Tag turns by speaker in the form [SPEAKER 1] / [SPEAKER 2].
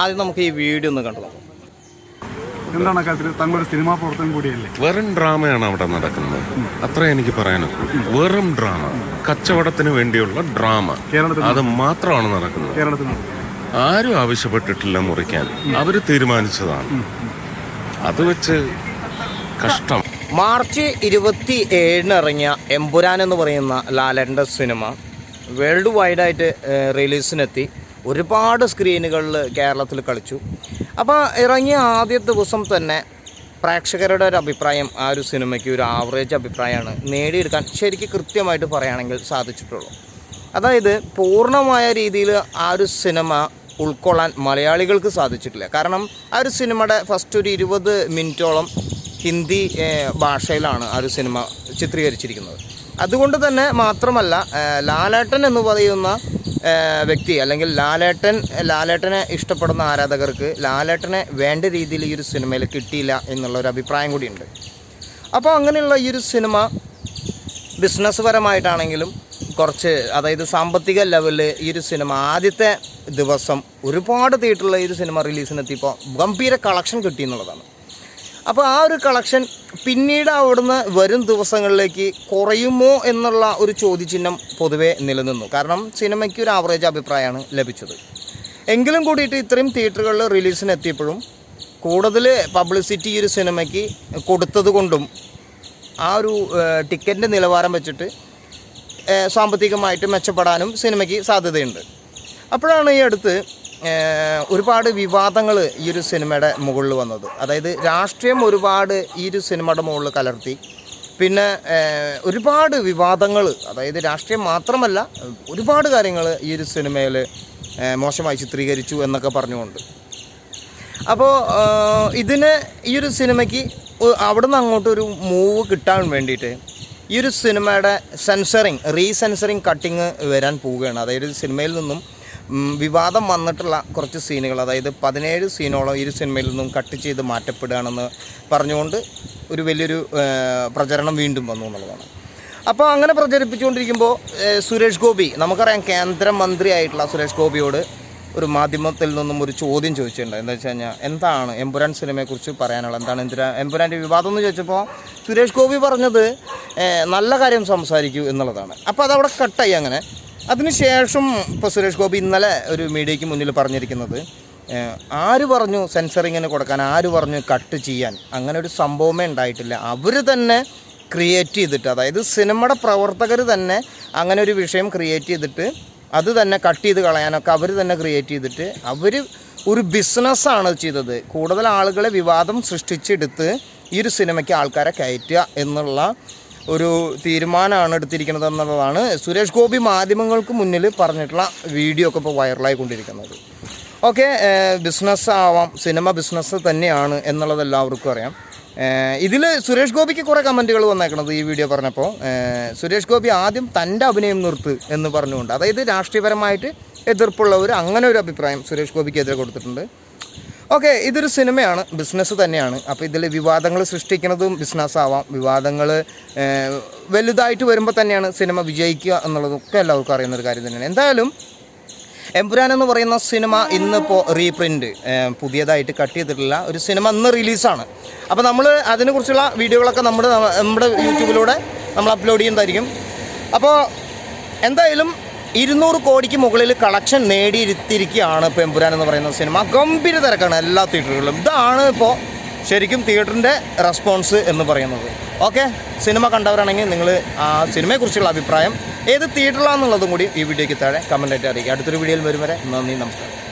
[SPEAKER 1] ആദ്യം നമുക്ക് ഈ വീഡിയോ ഒന്ന് കണ്ടു നോക്കാം.
[SPEAKER 2] എന്താണ് അക്കാര്യത്തിൽ താങ്കളൊരു സിനിമാ പ്രവർത്തനം കൂടിയല്ലേ?
[SPEAKER 3] വെറും ഡ്രാമയാണ് അവിടെ നടക്കുന്നത്. അത്ര എനിക്ക് പറയാനൊക്കൂ വെറും ഡ്രാമ. കച്ചവടത്തിന് വേണ്ടിയുള്ള ഡ്രാമ.
[SPEAKER 2] കേരളത്തിൽ
[SPEAKER 3] അത് മാത്രമാണ് നടക്കുന്നത്.
[SPEAKER 2] കേരളത്തിൽ നടക്കുന്നത്.
[SPEAKER 3] ആരും ആവശ്യപ്പെട്ടിട്ടില്ല മുറിക്കാൻ. അവർ തീരുമാനിച്ചതാണ്. അത് വെച്ച് കഷ്ടം.
[SPEAKER 1] മാർച്ച് ഇരുപത്തി ഏഴിന് ഇറങ്ങിയ എമ്പുരാൻ എന്ന് പറയുന്ന ലാലന്റെ സിനിമ വേൾഡ് വൈഡായിട്ട് റിലീസിനെത്തി. ഒരുപാട് സ്ക്രീനുകളിൽ കേരളത്തിൽ കളിച്ചു. അപ്പോൾ ഇറങ്ങിയ ആദ്യ ദിവസം തന്നെ പ്രേക്ഷകരുടെ ഒരു അഭിപ്രായം ആ ഒരു സിനിമയ്ക്ക് ഒരു ആവറേജ് അഭിപ്രായമാണ് നേടിയെടുക്കാൻ ശരിക്കും കൃത്യമായിട്ട് പറയുകയാണെങ്കിൽ സാധിച്ചിട്ടുള്ളൂ. അതായത് പൂർണമായ രീതിയിൽ ആ ഒരു സിനിമ ഉൾക്കൊള്ളാൻ മലയാളികൾക്ക് സാധിച്ചിട്ടില്ല. കാരണം ആ ഒരു സിനിമയുടെ ഫസ്റ്റ് ഒരു ഇരുപത് മിനിറ്റോളം ഹിന്ദി ഭാഷയിലാണ് ആ ഒരു സിനിമ ചിത്രീകരിച്ചിരിക്കുന്നത്. അതുകൊണ്ട് തന്നെ മാത്രമല്ല ലാലേട്ടൻ എന്ന് പറയുന്ന വ്യക്തി അല്ലെങ്കിൽ ലാലേട്ടൻ ലാലേട്ടനെ ഇഷ്ടപ്പെടുന്ന ആരാധകർക്ക് ലാലേട്ടനെ വേണ്ട രീതിയിൽ ഈ ഒരു സിനിമയിൽ കിട്ടിയില്ല എന്നുള്ള ഒരു അഭിപ്രായം കൂടിയുണ്ട്. അപ്പോൾ അങ്ങനെയുള്ള ഈ ഒരു സിനിമ ബിസിനസ് പരമായിട്ടാണെങ്കിലും കുറച്ച് അതായത് സാമ്പത്തിക ലെവലിൽ ഈ ഒരു സിനിമ ആദ്യത്തെ ദിവസം ഒരുപാട് തിയേറ്ററിൽ ഈ ഒരു സിനിമ റിലീസിനെത്തിയപ്പോൾ ഗംഭീര കളക്ഷൻ കിട്ടി എന്നുള്ളതാണ്. അപ്പോൾ ആ ഒരു കളക്ഷൻ പിന്നീട് അവിടുന്ന് വരും ദിവസങ്ങളിലേക്ക് കുറയുമോ എന്നുള്ള ഒരു ചോദ്യചിഹ്നം പൊതുവെ നിലനിന്നു. കാരണം സിനിമയ്ക്ക് ഒരു ആവറേജ് അഭിപ്രായമാണ് ലഭിച്ചത്. എങ്കിലും കൂടിയിട്ട് ഇത്രയും തിയേറ്ററുകളിൽ റിലീസിന് എത്തിയപ്പോഴും കൂടുതൽ പബ്ലിസിറ്റി ഈ ഒരു സിനിമയ്ക്ക് കൊടുത്തത് കൊണ്ടും ആ ഒരു ടിക്കറ്റിന്റെ നിലവാരം വെച്ചിട്ട് സാമ്പത്തികമായിട്ട് മെച്ചപ്പെടാനും സിനിമയ്ക്ക് സാധ്യതയുണ്ട്. അപ്പോഴാണ് ഈ അടുത്ത് ഒരുപാട് വിവാദങ്ങൾ ഈ ഒരു സിനിമയുടെ മുകളിൽ വന്നത്. അതായത് രാഷ്ട്രീയം ഒരുപാട് ഈ ഒരു സിനിമയുടെ മുകളിൽ കലർത്തി. പിന്നെ ഒരുപാട് വിവാദങ്ങൾ അതായത് രാഷ്ട്രീയം മാത്രമല്ല ഒരുപാട് കാര്യങ്ങൾ ഈ ഒരു സിനിമയിൽ മോശമായി ചിത്രീകരിച്ചു എന്നൊക്കെ പറഞ്ഞുകൊണ്ട്. അപ്പോൾ ഇതിന് ഈ ഒരു സിനിമയ്ക്ക് അവിടെ നിന്ന് അങ്ങോട്ട് ഒരു മൂവ് കിട്ടാൻ വേണ്ടിയിട്ട് ഈ ഒരു സിനിമയുടെ സെൻസറിങ് റീസെൻസറിങ് കട്ടിങ് വരാൻ പോവുകയാണ്. അതായത് സിനിമയിൽ നിന്നും വിവാദം വന്നിട്ടുള്ള കുറച്ച് സീനുകൾ അതായത് പതിനേഴ് സീനോളം ഈ സിനിമയിൽ നിന്നും കട്ട് ചെയ്ത് മാറ്റപ്പെടുകയാണെന്ന് പറഞ്ഞുകൊണ്ട് ഒരു വലിയൊരു പ്രചരണം വീണ്ടും വന്നു എന്നുള്ളതാണ്. അപ്പോൾ അങ്ങനെ പ്രചരിപ്പിച്ചുകൊണ്ടിരിക്കുമ്പോൾ സുരേഷ് ഗോപി നമുക്കറിയാം കേന്ദ്രമന്ത്രിയായിട്ടുള്ള സുരേഷ് ഗോപിയോട് ഒരു മാധ്യമത്തിൽ നിന്നും ഒരു ചോദ്യം ചോദിച്ചിട്ടുണ്ട്. എന്താ വെച്ച് കഴിഞ്ഞാൽ എന്താണ് എമ്പുരാൻ സിനിമയെക്കുറിച്ച് പറയാനുള്ളത്? എന്താണ് എന്തിനാ എമ്പുരാന്റെ വിവാദം എന്ന് ചോദിച്ചപ്പോൾ സുരേഷ് ഗോപി പറഞ്ഞത് നല്ല കാര്യം സംസാരിക്കൂ എന്നുള്ളതാണ്. അപ്പോൾ അതവിടെ കട്ടായി അങ്ങനെ. അതിനുശേഷം ഇപ്പോൾ സുരേഷ് ഗോപി ഇന്നലെ ഒരു മീഡിയയ്ക്ക് മുന്നിൽ പറഞ്ഞിരിക്കുന്നത് ആര് പറഞ്ഞു സെൻസറിങ്ങിന് കൊടുക്കാൻ ആര് പറഞ്ഞു കട്ട് ചെയ്യാൻ? അങ്ങനെ ഒരു സംഭവമേ ഉണ്ടായിട്ടില്ല. അവർ തന്നെ ക്രിയേറ്റ് ചെയ്തിട്ട് അതായത് സിനിമയുടെ പ്രവർത്തകർ തന്നെ അങ്ങനെ ഒരു വിഷയം ക്രിയേറ്റ് ചെയ്തിട്ട് അത് തന്നെ കട്ട് ചെയ്ത് കളയാനൊക്കെ അവർ തന്നെ ക്രിയേറ്റ് ചെയ്തിട്ട് അവർ ഒരു ബിസിനസ്സാണ് ചെയ്തത്. കൂടുതൽ ആളുകളെ വിവാദം സൃഷ്ടിച്ചെടുത്ത് ഈ ഒരു സിനിമയ്ക്ക് ആൾക്കാരെ കയറ്റുക എന്നുള്ള ഒരു തീരുമാനമാണ് എടുത്തിരിക്കുന്നത് എന്നുള്ളതാണ്. സുരേഷ് ഗോപി മാധ്യമങ്ങൾക്ക് മുന്നിൽ പറഞ്ഞിട്ടുള്ള വീഡിയോ ഒക്കെ ഇപ്പോൾ വൈറലായിക്കൊണ്ടിരിക്കുന്നത് ഓക്കെ ബിസിനസ് ആവാം സിനിമ ബിസിനസ് തന്നെയാണ് എന്നുള്ളത് എല്ലാവർക്കും അറിയാം. ഇതിൽ സുരേഷ് ഗോപിക്ക് കുറേ കമന്റുകൾ വന്നേക്കണത് ഈ വീഡിയോ പറഞ്ഞപ്പോൾ സുരേഷ് ഗോപി ആദ്യം തന്റെ അഭിനയം നിർത്ത് എന്ന് പറഞ്ഞുകൊണ്ട് അതായത് രാഷ്ട്രീയപരമായിട്ട് എതിർപ്പുള്ളവർ അങ്ങനെ ഒരു അഭിപ്രായം സുരേഷ് ഗോപിക്ക് എതിരെ കൊടുത്തിട്ടുണ്ട്. ഓക്കെ ഇതൊരു സിനിമയാണ്. ബിസിനസ് തന്നെയാണ്. അപ്പോൾ ഇതിൽ വിവാദങ്ങൾ സൃഷ്ടിക്കുന്നതും ബിസിനസ് ആവാം. വിവാദങ്ങൾ വലുതായിട്ട് വരുമ്പോൾ തന്നെയാണ് സിനിമ വിജയിക്കുക എന്നുള്ളതൊക്കെ എല്ലാവർക്കും അറിയുന്ന ഒരു കാര്യം തന്നെയാണ്. എന്തായാലും എംപുരാൻ എന്ന് പറയുന്ന സിനിമ ഇന്നിപ്പോൾ റീപ്രിന്റ് പുതിയതായിട്ട് കട്ട് ചെയ്തിട്ടില്ല ഒരു സിനിമ ഇന്ന് റിലീസാണ്. അപ്പോൾ നമ്മൾ അതിനെക്കുറിച്ചുള്ള വീഡിയോകളൊക്കെ നമ്മുടെ നമ്മുടെ യൂട്യൂബിലൂടെ നമ്മൾ അപ്ലോഡ് ചെയ്യുന്നതായിരിക്കും. അപ്പോൾ എന്തായാലും ഇരുന്നൂറ് കോടിക്ക് മുകളിൽ കളക്ഷൻ നേടിയിരുത്തിയിരിക്കുകയാണ് പെമ്പുരാൻ എന്ന് പറയുന്ന സിനിമ. ഗംഭീര തിരക്കാണ് എല്ലാ തിയേറ്ററുകളിലും. ഇതാണ് ഇപ്പോൾ ശരിക്കും തിയേറ്ററിന്റെ റെസ്പോൺസ് എന്ന് പറയുന്നത്. ഓക്കെ? സിനിമ കണ്ടവരാണെങ്കിൽ നിങ്ങൾ ആ സിനിമയെക്കുറിച്ചുള്ള അഭിപ്രായം ഏത് തിയേറ്ററിലാണെന്നുള്ളതും കൂടി ഈ വീഡിയോയ്ക്ക് താഴെ കമന്റായിട്ട് അറിയിക്കുക. അടുത്തൊരു വീഡിയോയിൽ വരും വരെ നന്ദി നമസ്കാരം.